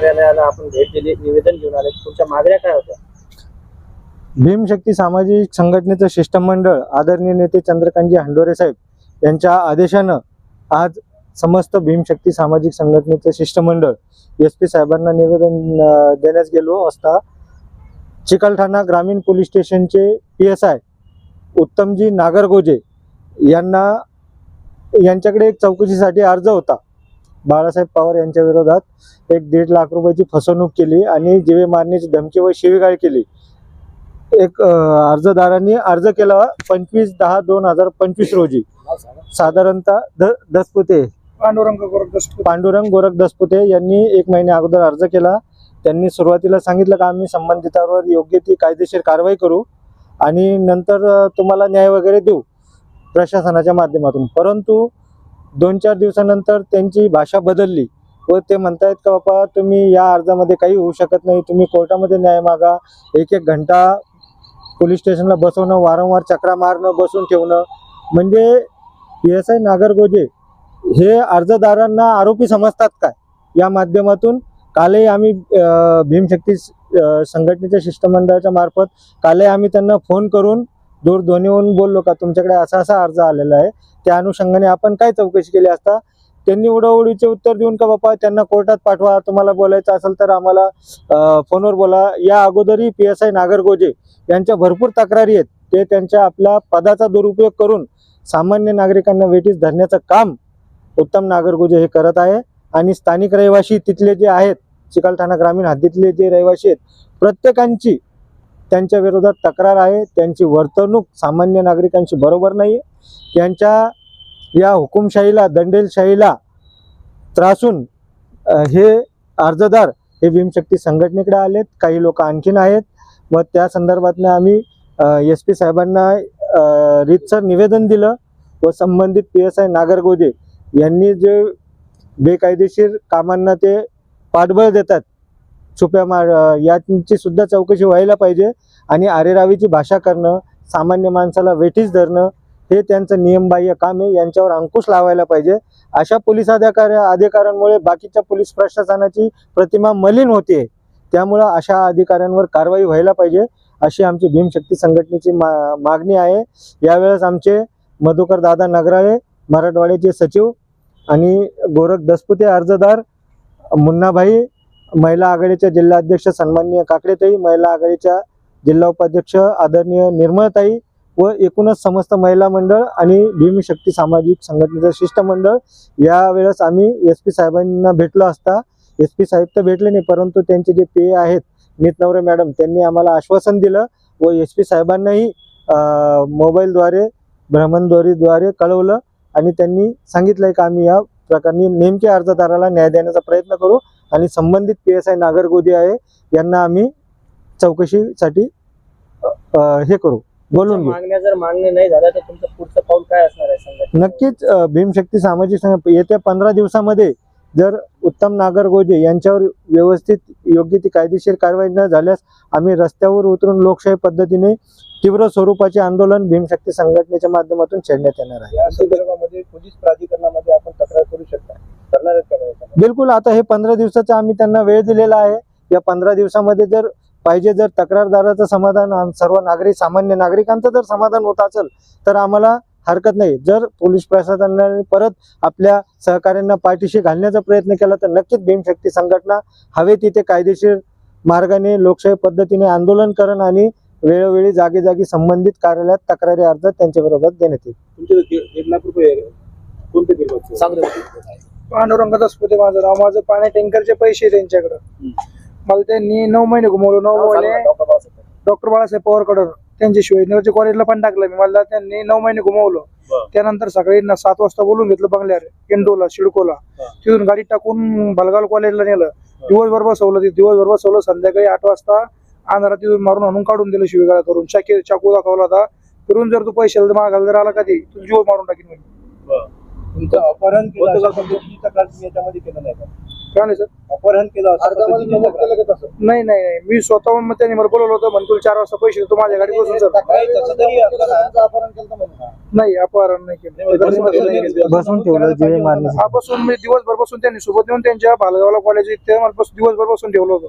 कार्यालयाला आपण भेट दिली निवेदन घेऊन आले. तुमच्या मागण्या काय होत्या? भीमशक्ती सामाजिक संघटनेचं शिष्टमंडळ आदरणीय नेते चंद्रकांतजी हंडोरे साहेब यांच्या आदेशानं आज समस्त भीमशक्ती सामाजिक संघटनेचं शिष्टमंडळ एस पी साहेबांना निवेदन देण्यास गेलो असता चिकलठाणा ग्रामीण पोलीस स्टेशनचे P S I Uttamji Nagargoje यांना यांच्याकडे एक चौकशीसाठी अर्ज होता. बाळासाहेब पवार यांच्या विरोधात एक दीड लाख रुपयाची फसवणूक केली आणि जीवे मारण्याची धमकी व शिवीगाळ केली. एक अर्जदारांनी अर्ज केला पंचवीस दहा दोन हजार पंचवीस रोजी. साधारणतः द दसपुते पांडुरंग पांडुरंग गोरख दसपुते यांनी एक महिने अगोदर अर्ज केला. त्यांनी सुरुवातीला सांगितलं का आम्ही संबंधितांवर योग्य ती कायदेशीर कारवाई करू आणि नंतर तुम्हाला न्याय वगैरे देऊ प्रशासनाच्या माध्यमातून. परंतु दोन चार दिवसानंतर त्यांची भाषा बदलली व ते म्हणतायत का बाबा तुम्ही या अर्जामध्ये काही होऊ शकत नाही. तुम्ही कोर्टामध्ये न्याय मागा. एक एक घंटा पोलीस स्टेशनला बसवणं वारंवार चक्रा मारणं बसून ठेवणं. म्हणजे पी एस आय नागरगोजे हे अर्जदारांना आरोपी समजतात काय? या माध्यमातून कालही आम्ही भीमशक्ती संघटनेच्या शिष्टमंडळाच्या मार्फत कालही आम्ही त्यांना फोन करून दूरध्वनीवरून बोललो का तुमच्याकडे असा असा अर्ज आलेला आहे. त्या अनुषंगाने आपण काय चौकशी केली असता? त्यांनी उडाउडीचे उत्तर देऊन का बाप्पा त्यांना कोर्टात पाठवा तुम्हाला बोलायचं असेल तर आम्हाला फोनवर बोला. या अगोदरही पी एस आय नागरगोजे यांच्या भरपूर तक्रारी आहेत. ते त्यांच्या आपल्या पदाचा दुरुपयोग करून सामान्य नागरिकांना वेटीस धरण्याचं काम उत्तम नागरगोजे हे करत आहे. आणि स्थानिक रहिवासी तिथले जे आहेत चिकलठाणा ग्रामीण हद्दीतले जे रहिवासी आहेत प्रत्येकांची त्यांच्या विरोधात तक्रार आहे. त्यांची वर्तणूक सामान्य नागरिकांशी बरोबर नाही त्यांच्या या हुकुमशाहीला दंडेलशाहीला त्रासून हे अर्जदार हे भीमशक्ती संघटनेकडे आलेत. काही लोक आणखीन आहेत. व त्या संदर्भातनं आम्ही एस पी साहेबांना रीतसर निवेदन दिलं व संबंधित पी एस आय नागरगोजे यांनी जे बेकायदेशीर कामांना ते पाठबळ देतात छुप्या मार यांची सुद्धा चौकशी व्हायला पाहिजे. आणि आरेरावीची भाषा करणं सामान्य माणसाला वेठीस धरणं हे त्यांचं नियमबाह्य काम आहे. यांच्यावर अंकुश लावायला पाहिजे. अशा पोलीस अधिकाऱ्या अधिकाऱ्यांमुळे बाकीच्या पोलीस प्रशासनाची प्रतिमा मलिन होते. त्यामुळं अशा अधिकाऱ्यांवर कारवाई व्हायला पाहिजे अशी आमची भीमशक्ती संघटनेची मा मागणी आहे. यावेळेस आमचे मधुकर दादा नगराळे मराठवाड्याचे सचिव आणि गोरख दसपुते अर्जदार मुन्नाभाई महिला आघाडीच्या जिल्हाध्यक्ष सन्माननीय काकडेताई महिला आघाडीच्या जिल्हा उपाध्यक्ष आदरणीय निर्मळताई व एकूणच समस्त महिला मंडळ आणि भीमशक्ती सामाजिक संघटनेचं शिष्टमंडळ. यावेळेस आम्ही एस पी साहेबांना भेटलो असता. एस पी साहेब तर भेटले नाही परंतु त्यांचे जे पेय आहेत नीतनवरे मॅडम त्यांनी आम्हाला आश्वासन दिलं व एस पी साहेबांनाही मोबाईलद्वारे भ्रमणध्वरीद्वारे कळवलं आणि त्यांनी सांगितलंय का आम्ही या प्रकरणी नेमक्या अर्जदाराला न्याय देण्याचा प्रयत्न करू आणि संबंधित पी एस आय नागरगोदी आहे यांना आम्ही चौकशीसाठी हे करू. बोलून मागण्या जर मागण्या नाही झाल्या तर तुमचं पुढचं पाऊल काय असणार आहे नक्कीच भीमशक्ती सामाजिक संघ येत्या पंधरा दिवसामध्ये जर उत्तम नागरगोजे यांच्यावर व्यवस्थित योग्य ती कायदेशीर कारवाई न झाल्यास आम्ही रस्त्यावर उतरून लोकशाही पद्धतीने तीव्र स्वरूपाचे आंदोलन भीमशक्ती संघटनेच्या माध्यमातून छेडण्यात येणार आहे. या संदर्भामध्ये पोलीस प्राधिकरणामध्ये आपण तक्रार करू शकता. करणार? बिलकुल आता हे पंधरा दिवसाचा आम्ही त्यांना वेळ दिलेला आहे. या पंधरा दिवसामध्ये जर पाहिजे जर तक्रारदाराचं समाधान सर्व नागरिक सामान्य नागरिकांचं जर समाधान होत असेल तर आम्हाला हरकत नाही. जर पोलीस प्रशासनाने परत आपल्या सहकाऱ्यांना पाठीशी घालण्याचा प्रयत्न केला तर नक्कीच भीमशक्ती संघटना हवे तिथे कायदेशीर मार्गाने लोकशाही पद्धतीने आंदोलन करण आणि वेळोवेळी जागी जागी संबंधित कार्यालयात तक्रारी अर्ज त्यांच्या विरोधात देण्यात येईल. दसपुते माझं नाव. माझं पाण्या टँकरचे पैसे त्यांच्याकडं. मला त्यांनी नऊ महिने घुमवलं नऊ महिने डॉक्टर बाळासाहेब पवारकडं त्यांच्याशिवाय नगरच्या कॉलेजला पण टाकलं. मी मला त्यांनी नऊ महिने घुमवलं. त्यानंतर सकाळी सात वाजता बोलून घेतलं बंगल्यावर इंडोला शिडकोला. तिथून गाडी टाकून भलगाव कॉलेजला नेलं. दिवसभर बसवलं तिथे दिवसभर बसवलं. संध्याकाळी आठ वाजता अंधारात तिथून मारून आणून काढून दिलं शिवेगाळा करून. चाकी चाकू दाखवला होता. फिरून जर तू पैसे मागायला जर आला कधी तू? जीव मारून टाकीन म्हणे. तुमचं अपहरण केलं याच्यामध्ये नाही का? काय नाही सर अपहरण केलं असं पद्धतीची तक्रार. नाही नाही नाही. मी स्वतःहून मग त्यांनी मला बोलवलं होतं म्हणून तुला चार वाजता पैसे देतो माझ्या गाडीत बसून सर नाही, तसं तरी असलं ना. नाही अपहरण नाही केलं. बसून बसून नाही केलं. बसून ठेवलं जे हा बसून मी दिवसभर बसून त्यांनी सोबत येऊन त्यांच्या भालगावला कॉलेज इथे मला बस दिवसभर बसून ठेवलं होतं.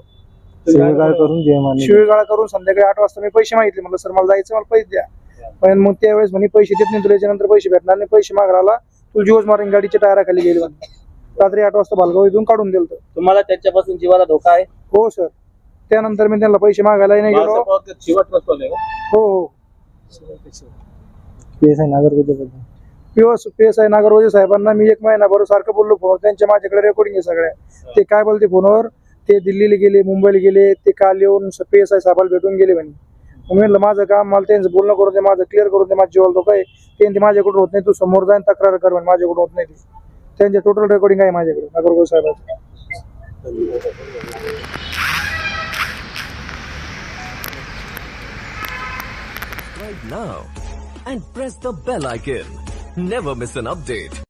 शिवीगाळ करून जे शिवीगाळा करून संध्याकाळी आठ वाजता मी पैसे मागितले. म्हणलं सर मला जायचं मला पैसे द्या. पण मग त्यावेळेस म्हणे पैसे देत नाही तुला याच्यानंतर पैसे भेटणार नाही पैसे मागायला तुला जीवच मारून गाडीच्या टायराखाली गेली. म्हणे रात्री आठ वाजता भालगाव इथून काढून दिलं. तुम्हाला त्यांच्यापासून जीवाला धोका आहे? हो सर त्यानंतर मी त्यांना पैसे मागायला नाही गेलो? हो? हो पी एस आय नागरगोटे पीओस पी एस आय नागरवाजे साहेबांना मी एक महिनाभर सारखं बोललो फोनवर त्यांच्या माझ्याकडे रेकॉर्डिंग आहे सगळ्या. ते काय बोलते फोनवर ते दिल्लीला गेले मुंबईला गेले ते काल येऊन पी एस आय साहेबाला भेटून गेले म्हणे. मग मी म्हणलं माझं काम मला त्यांचं बोलणं करून दे माझं क्लिअर करून दे माझं जीवाला धोका आहे. ते म्हणते, माझ्याकडून होत नाही तू समोर जाईन तक्रार कर म्हणे माझ्याकडून होत नाही ते. त्यांचे टोटल रेकॉर्डिंग आहे माझ्याकडे नागरगोजे साहेबांचं right now and press the bell icon. Never miss an update.